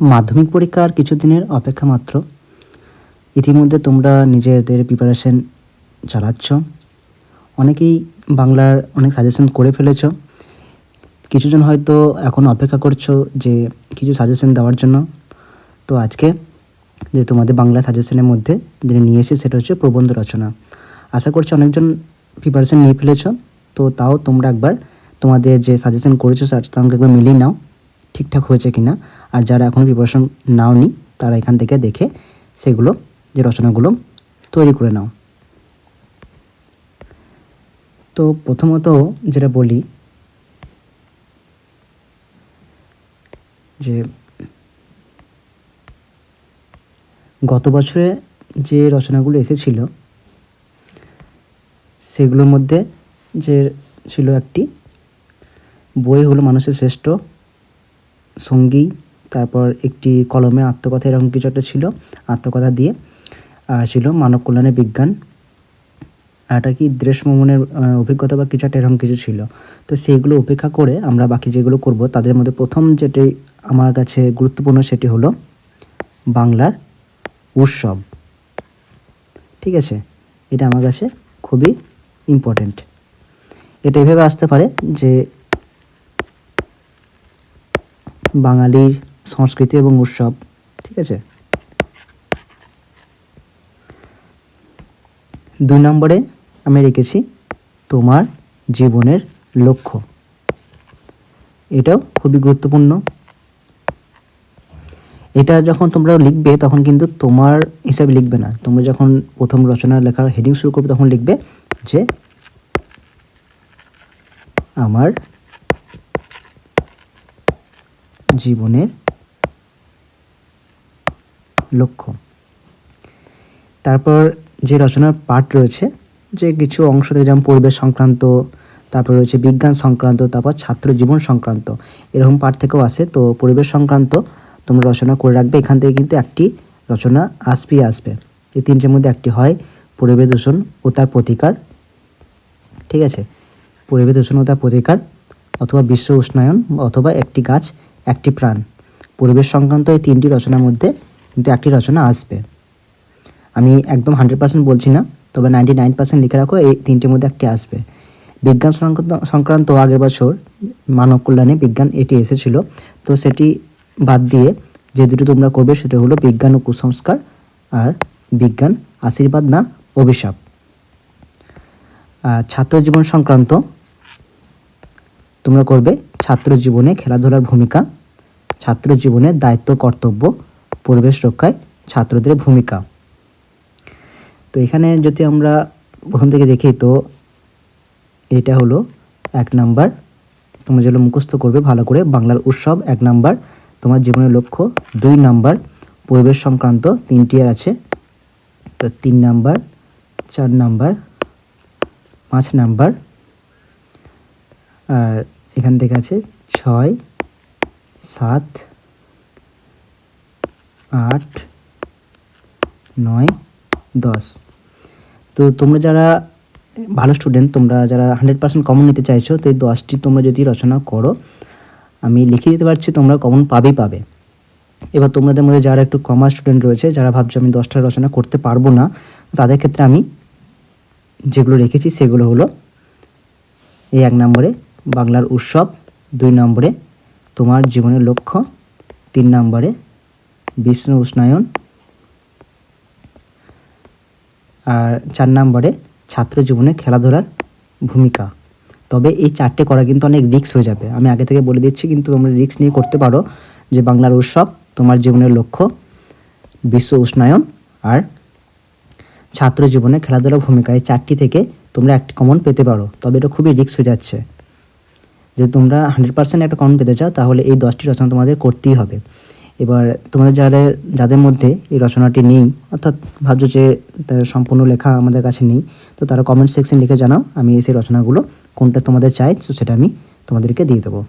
মাধ্যমিক পরীক্ষার কিছুদিনের অপেক্ষা মাত্র। ইতিমধ্যে তোমরা নিজেদের প্রিপারেশন চালাচ্ছ। অনেকেই বাংলার অনেক সাজেশন করে ফেলেছ। কিছুজন হয়তো এখন অপেক্ষা করছ যে কিছু সাজেশন দেওয়ার জন্য। তো আজকে যে তোমাদের বাংলা সাজেশনের মধ্যে যেটা নিয়ে এসে সেটা হচ্ছে প্রবন্ধ রচনা। আশা করছি অনেকজন প্রিপারেশন নিয়ে ফেলেছ। তো তাও তোমরা একবার তোমাদের যে সাজেশন করেছ তার সঙ্গে একবার মিলিয়ে নাও। ঠিকঠাক হয়েছে কি না আর যারা এখনও প্রিপারেশন নাওনি, তারা এখান থেকে দেখে সেগুলো, যে রচনাগুলো তৈরি করে নাও। তো প্রথমত যেটা বলি, যে গত বছরে যে রচনাগুলো এসেছিল, সেগুলোর মধ্যে যে ছিল একটি, বই হলো মানুষের শ্রেষ্ঠ সঙ্গী তারপর একটি কলমে আত্মকথা এরকম কিছু একটা ছিল, আত্মকথা দিয়ে, আর ছিল মানব কল্যাণের বিজ্ঞান। একটা কি দেশ ভ্রমণের অভিজ্ঞতা বা কিছু একটা এরকম কিছু ছিল। তো সেইগুলো উপেক্ষা করে আমরা বাকি যেগুলো করব, তাদের মধ্যে প্রথম যেটি আমার কাছে গুরুত্বপূর্ণ সেটি হলো বাংলার উৎসব। ঠিক আছে? এটা আমার কাছে খুবই ইম্পর্ট্যান্ট এটা এভাবে আসতে পারে যে বাঙালির সংস্কৃতি এবং উৎসব, ঠিক আছে? দুই নম্বরে আমি রেখেছি তোমার জীবনের লক্ষ্য। এটাও খুবই গুরুত্বপূর্ণ। এটা যখন তোমরা লিখবে, তখন কিন্তু তোমার হিসাবে লিখবে না। তোমরা যখন প্রথম রচনা লেখার হেডিং শুরু করবে, তখন লিখবে যে, আমার জীবনের লক্ষ্য। তারপর যে রচনার পাঠ রয়েছে, যে কিছু অংশ যেমন পরিবেশ সংক্রান্ত, তারপর রয়েছে বিজ্ঞান সংক্রান্ত, তারপর ছাত্র জীবন সংক্রান্ত, এরকম পাঠ থেকেও আসে। তো পরিবেশ সংক্রান্ত তোমরা রচনা করে রাখবে, এখান থেকে কিন্তু একটি রচনা আসবেই আসবে। এই তিনটের মধ্যে একটি হয় পরিবেশ দূষণ ও তার প্রতিকার। ঠিক আছে? পরিবেশ দূষণ ও তার প্রতিকার অথবা বিশ্ব উষ্ণায়ন অথবা একটি গাছ, একটি প্রাণ। পরিবেশ সংক্রান্ত এই তিনটি রচনার মধ্যে কিন্তু একটি রচনা আসবে। আমি একদম হান্ড্রেড পার্সেন্ট বলছি না, তবে নাইনটি নাইন পার্সেন্ট লিখে রাখো, এই তিনটির মধ্যে একটি আসবে। বিজ্ঞান সংক্রান্ত আগের বছর মানব কল্যাণে বিজ্ঞান এটি এসেছিল, তো সেটি বাদ দিয়ে যে দুটো তোমরা করবে সেটা হলো বিজ্ঞান ও কুসংস্কার আর বিজ্ঞান, আশীর্বাদ না অভিশাপ। ছাত্র জীবন সংক্রান্ত, তোমরা করবে ছাত্র জীবনে খেলাধুলার ভূমিকা ছাত্র জীবনের দায়িত্ব, কর্তব্য পরিবেশ রক্ষায় ছাত্রদের ভূমিকা। তো এখানে যদি আমরা প্রথম থেকে দেখি, তো এটা হলো এক নাম্বার, তোমরা যেগুলো মুখস্থ করবে ভালো করে, বাংলার উৎসব এক নাম্বার, তোমার জীবনের লক্ষ্য দুই নাম্বার, পরিবেশ সংক্রান্ত তিনটি আর আছে, তো তিন নাম্বার, চার নাম্বার, পাঁচ নাম্বার, আর এখান থেকে আছে ছয়, সাত আট, নয়, দশ। তো তোমরা যারা ভালো স্টুডেন্ট তোমরা যারা হান্ড্রেড পার্সেন্ট কমন নিতে চাইছো, তো এই দশটি তোমরা যদি রচনা করো, আমি লিখে দিতে পারছি, তোমরা কমন পাবেই পাবে। এবার তোমাদের মধ্যে যারা একটু কমার্স স্টুডেন্ট রয়েছে, যারা ভাবছ আমি দশটা রচনা করতে পারব না, তাদের ক্ষেত্রে আমি যেগুলো রেখেছি, সেগুলো হলো এই এক নম্বরে বাংলার উৎসব, দুই নম্বরে তোমার জীবনের লক্ষ্য, তিন নম্বরে বিশ্ব উষ্ণায়ন। আর চার নম্বরে ছাত্র জীবনে খেলাধুলার ভূমিকা। তবে এই চারটে করা কিন্তু অনেক রিস্ক হয়ে যাবে। আমি আগে থেকে বলে দিচ্ছি, কিন্তু তোমরা রিস্ক নিয়ে করতে পারো যে বাংলার উৎসব, তোমার জীবনের লক্ষ্য বিশ্ব উষ্ণায়ন আর ছাত্র জীবনে খেলাধুলার ভূমিকা। এই চারটি থেকে তোমরা একটি কমন পেতে পারো। তবে এটা খুবই রিস্ক হয়ে যাচ্ছে। যদি তোমরা হান্ড্রেড পার্সেন্ট একটা কমন পেতে চাও, তাহলে এই দশটি রচনা তোমাদের করতেই হবে। এবার তোমাদের যারা যাদের মধ্যে এই রচনাটি নেই, অর্থাৎ ভাবছ যে সম্পূর্ণ লেখা আমাদের কাছে নেই, তো তারা কমেন্ট সেকশন লিখে জানাও, আমি সেই রচনাগুলো কোনটা তোমাদের চাই, তো সেটা আমি তোমাদেরকে দিয়ে দেবো।